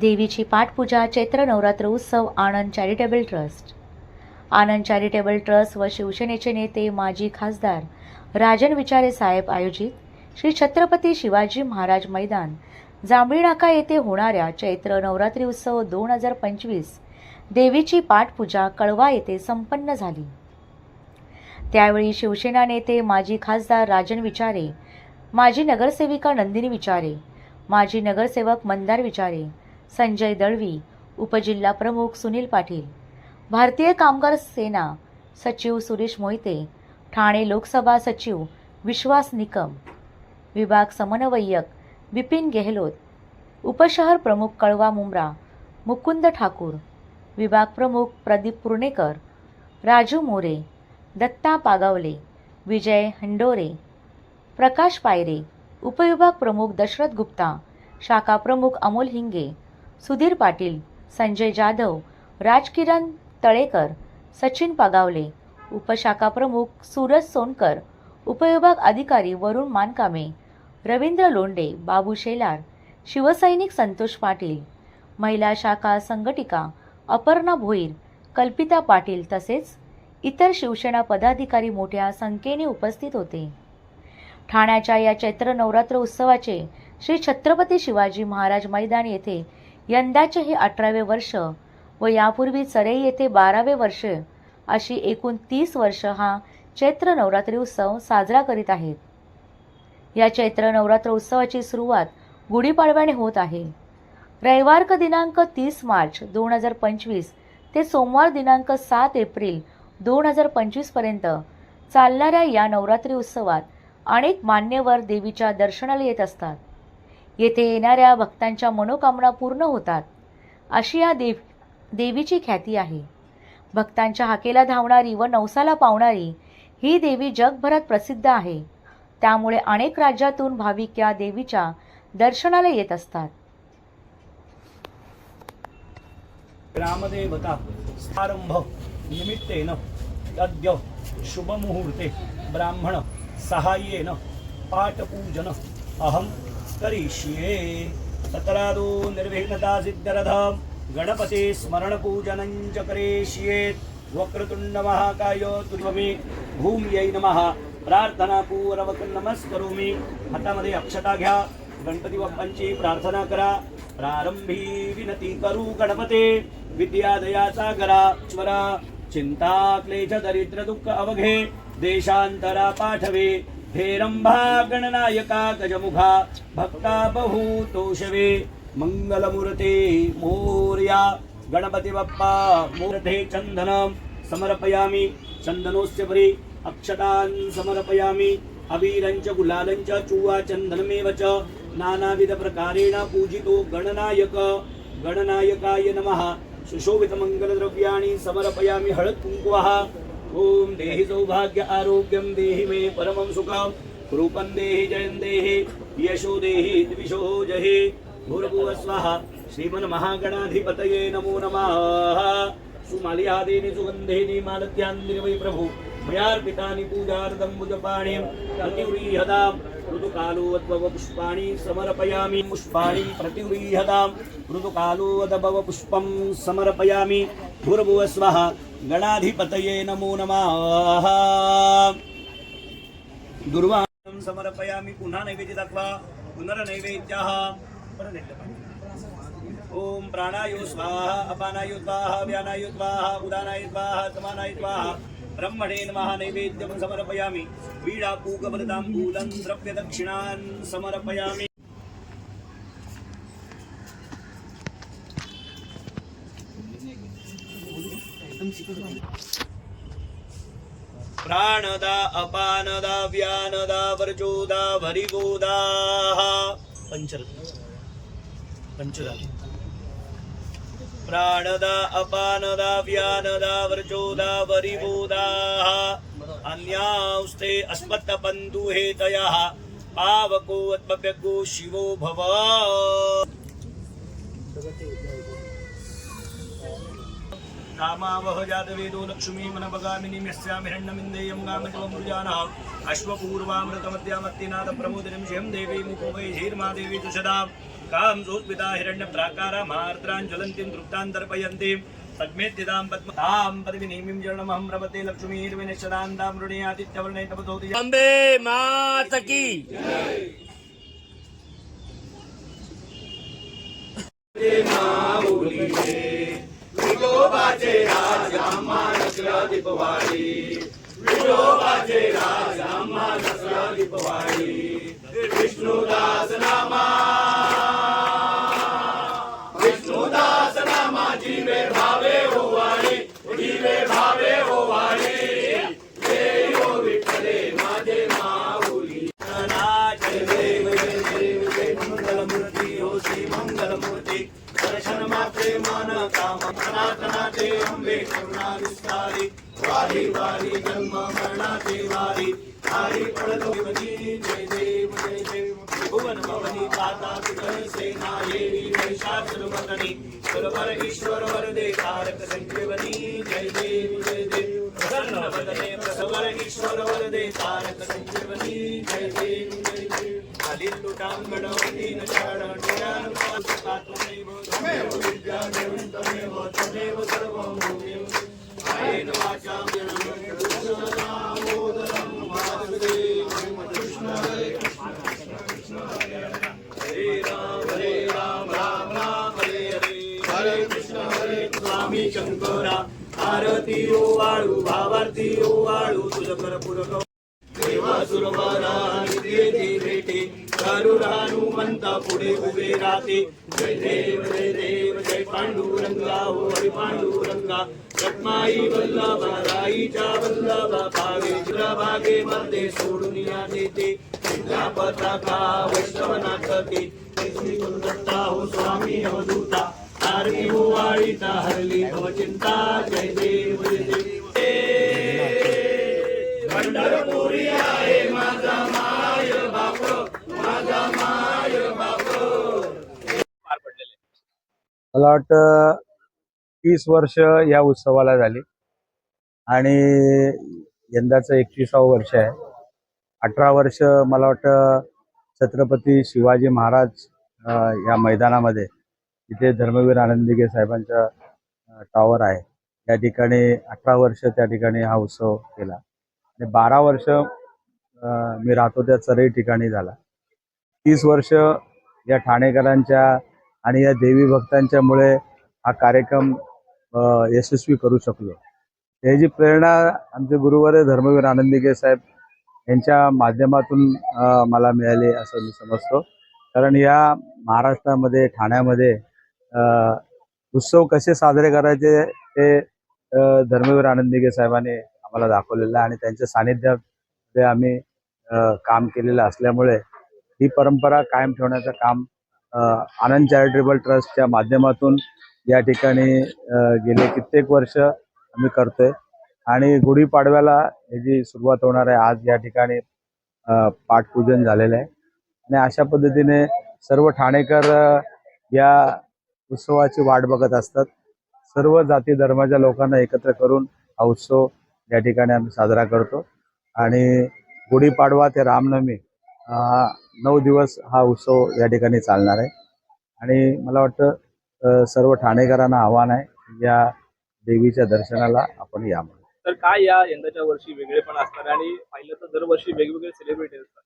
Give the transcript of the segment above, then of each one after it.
देवीची पाठपूजा चैत्र नवरात्र उत्सव Anand charitable trust. Anand charitable trust व शिवसेनेचे नेते माजी खासदार राजन विचारे साहेब आयोजित श्री छत्रपती शिवाजी महाराज मैदान जांभळी नाका येथे होणाऱ्या चैत्र नवरात्री उत्सव दोन हजार पंचवीस देवीची पाठपूजा कळवा येथे संपन्न झाली. त्यावेळी शिवसेना नेते माजी खासदार राजन विचारे माजी नगरसेविका नंदिनी विचारे माजी नगरसेवक मंदार विचारे संजय दळवी उपजिल्हा प्रमुख सुनील पाटील. भारतीय कामगार सेना सचिव सुरेश मोहिते ठाणे लोकसभा सचिव विश्वास निकम विभाग समन्वयक बिपिन गेहलोत उपशहर प्रमुख कळवा मुंब्रा मुकुंद ठाकूर विभाग प्रमुख प्रदीप पुर्णेकर राजू मोरे दत्ता पागावले विजय हंडोरे प्रकाश पायरे उपविभाग प्रमुख दशरथ गुप्ता शाखा प्रमुख अमोल हिंगे सुधीर पाटील संजय जाधव राजकिरण तळेकर सचिन पागावले उपशाखा प्रमुख सूरज सोनकर उपविभाग अधिकारी वरुण मानकामे रवींद्र लोंडे बाबू शेलार शिवसैनिक संतोष पाटील महिला शाखा संघटिका अपर्णा भोईर कल्पिता पाटील तसेच इतर शिवसेना पदाधिकारी मोठ्या संख्येने उपस्थित होते. ठाण्याच्या या चैत्र नवरात्र उत्सवाचे श्री छत्रपती शिवाजी महाराज मैदान येथे यंदाचे हे अठरावे वर्ष व यापूर्वी चरे येथे बारावे वर्ष अशी एकूण तीस वर्ष हा चैत्र नवरात्री उत्सव साजरा करीत आहेत. या चैत्र नवरात्र उत्सवाची सुरुवात गुढीपाडव्याने होत आहे. रविवारक दिनांक तीस मार्च दोन हजार पंचवीस ते सोमवार दिनांक सात एप्रिल दोन हजार पंचवीसपर्यंत चालणाऱ्या या नवरात्री उत्सवात अनेक मान्यवर देवीच्या दर्शनाला येत असतात. येथे येणाऱ्या भक्तांच्या मनोकामना पूर्ण होतात. अशी या देव देवीची ख्याती आहे. भक्तांच्या हाकेला धावणारी व नवसाला पावणारी ही देवी जगभरात प्रसिद्ध आहे. त्यामुळे अनेक राज्यातून भाविक या देवीच्या दर्शनाला येत असतात. ग्रामदेवता प्रारंभ निमित्तेन अद्य शुभमुहूर्ते ब्राह्मण सहाय्येन पाठपूजन अहम करिष्ये। तत्रादो निर्विघ्नता सिद्ध्यरथं गणपते स्मरणपूजनञ्च च करिष्येत् वक्रतुण्ड महाकाय तुर्वमे भूम्यै नमः। प्रार्थनापूर्वक नमस्करोमि। हातामध्ये अक्षता घ्या गणपती बाप्पांची प्रार्थना करा। प्रारंभी विनती करू गणपते। विद्यादयाचा करा स्वरा चिंता क्लेश दरिद्र दुःख अवघे। देशांतरा पाठवे। हेरंभा गणनायका गजमुखा भक्ता बहुतोषवे तोषवे मोर्या गणपती बाप्पा मूर्ते चन्दनं समर्पयामि चन्दनोस्य परि अक्षतान् समर्पयामि अबीरञ्च गुलालञ्च चूवा चन्दनमेव च नानाविधप्रकारेण पूजितो गणनायक। गणनायकाय नमः। सुशोभितमङ्गलद्रव्याणि समर्पयामि हळत्कुङ्कुवः ॐ देहि सौभाग्य आरोग्यं देहि मे परमं सुखं। रूपं देहि जयं देहि यशो देहि द्विषो जहि। भूर्भुव स्वाहा श्रीमन्महागणाधिपतये नमो नमः। सुमाल्यादीनि सुगन्धेनि मालत्यान्दिनि वै प्रभु। मयार्पितानि पूजार्थं भुजपाणिं प्रतिव्रीहतां ऋतुकालोद्भव पुष्पाणि समर्पयामि। पुष्पाणि प्रतिव्रीहतां ऋतुकालोद्भव पुष्पं समर्पयामि। भूर्भुवः स्वः गणाधिपतये नमो नमः। दुर्वाणं समर्पयामि। पुन्हा नैवेद्य दाखवा पुनर्नैवेद्यः। ओम प्राणायो स्वाहा अपानाय स्वाहा व्यानाय स्वाहा उदानाय स्वाहा समानाय स्वाहा ब्रह्मणे नमः नैवेद्यं समर्पयामि। वीणापूगवरताम्बूलं द्रव्यदक्षिणान् समर्पयामि। प्राणदा अपानदा व्यानदा वरचोदा वरिगोदाः। पञ्चरत्न। पञ्चदा प्राणदा अपानदा व्यानदा वर्जोदा वरिबोदाः अन्यांस्ते अस्मत्तबन्धुहेतयः पावको अत्मव्यगो शिवो भव। कामावह जातवेदो लक्ष्मी मनपगामिनी यस्यामि हिरण्यमिन्देयं गामजवमृजानः अश्वपूर्वामृतमद्यामत्तिनाथ शयं देवी मुको वै धीर्मा देवी तुषदा कां सोत्पिता हिरण्यप्राकारामार्द्रां ज्वलन्तीं तृप्तां तर्पयन्तीं। पद्मेद्यतां पद्मतां पद्मिनीमिं जरणमहं प्रपते लक्ष्मीर्विनश्यतां मृणे आदित्यवर्णे तपतोति अंबे मात की जय मात्रे काम सनातनाचे अंबे करुणा विस्तारी. वारी वारी जन्म मरणाचे वारी. हरी पडतो जय देव जय देव. भुवन भवनी पाता सुकर सेना येवी महिषासुर मदनी सुरवर ईश्वर वरदे तारक संजीवनी. जय देव जय देव. प्रसन्न वदने प्रसवर ईश्वर वरदे तारक संजीवनी. जय देव जय देव. खालील लुटांगण देवा सुरवारा भेटे करुण पुढे उभे राहते. जय देव जय देव जय पांडुरंगा हो हरी पांडुरंगा. रत्माई वल्लभा राईच्या वल्लभा भागे भागे मध्ये सोडून या देते. सिद्धा पताका वैष्णवनाथ ते दत्ता हो स्वामी अवधूता तारणी हो, हो वाळीता हरली हो भवचिंता जय देव जय देव. पंढरपूर मला वाटतं तीस वर्ष या उत्सवाला झाली. आणि यंदाचं एकतीसावं वर्ष आहे. अठरा वर्ष मला वाटतं छत्रपती शिवाजी महाराज या मैदानामध्ये तिथे धर्मवीर आनंदिगे साहेबांचा टॉवर आहे. त्या ठिकाणी अठरा वर्ष त्या ठिकाणी हा उत्सव केला. आणि बारा वर्ष मी राहतो त्या चरई ठिकाणी झाला. तीस वर्ष या ठाणेकरांच्या आणि या देवी भक्तांच्यामुळे हा कार्यक्रम यशस्वी करू शकलो. याची प्रेरणा आमचे गुरुवार धर्मवीर आनंदिके साहेब यांच्या माध्यमातून मला मिळाली असं मी समजतो. कारण या महाराष्ट्रामध्ये ठाण्यामध्ये उत्सव कसे साजरे करायचे ते धर्मवीर आनंदिके साहेबांनी आम्हाला दाखवलेलं आहे आणि त्यांच्या सानिध्यात ते आम्ही काम केलेलं असल्यामुळे ही परंपरा कायम ठेवण्याचं काम आनंद चॅरिटेबल ट्रस्टच्या माध्यमातून या ठिकाणी गेले कित्येक वर्ष आम्ही करतोय. आणि गुढीपाडव्याला याची सुरुवात होणार आहे आज या ठिकाणी पाठपूजन झालेलं आहे. आणि अशा पद्धतीने सर्व ठाणेकर या उत्सवाची वाट बघत असतात. सर्व जाती धर्माच्या लोकांना एकत्र करून हा उत्सव या ठिकाणी आम्ही साजरा करतो. आणि गुढीपाडवा ते रामनवमी नऊ दिवस हा उत्सव या ठिकाणी चालणार आहे. आणि मला वाटतं सर्व ठाणेकरांना आव्हान आहे या देवीच्या दर्शनाला आपण या म्हणून तर काय या यंदाच्या वर्षी वेगळे पण असणार आणि पाहिलं तर दरवर्षी वेगवेगळे सेलिब्रिटी असतात.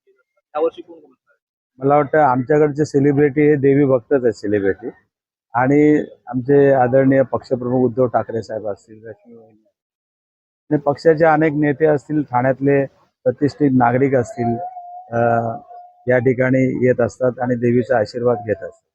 त्यावर्षी कोण कोण असणार मला वाटतं आमच्याकडचे सेलिब्रिटी हे देवी भक्तच आहेत सेलिब्रिटी आणि आमचे आदरणीय पक्षप्रमुख उद्धव ठाकरे साहेब असतील आणि पक्षाचे अनेक नेते असतील ठाण्यातले प्रतिष्ठित नागरिक असतील या ठिकाणी येत असतात आणि देवीचा आशीर्वाद घेत असतात.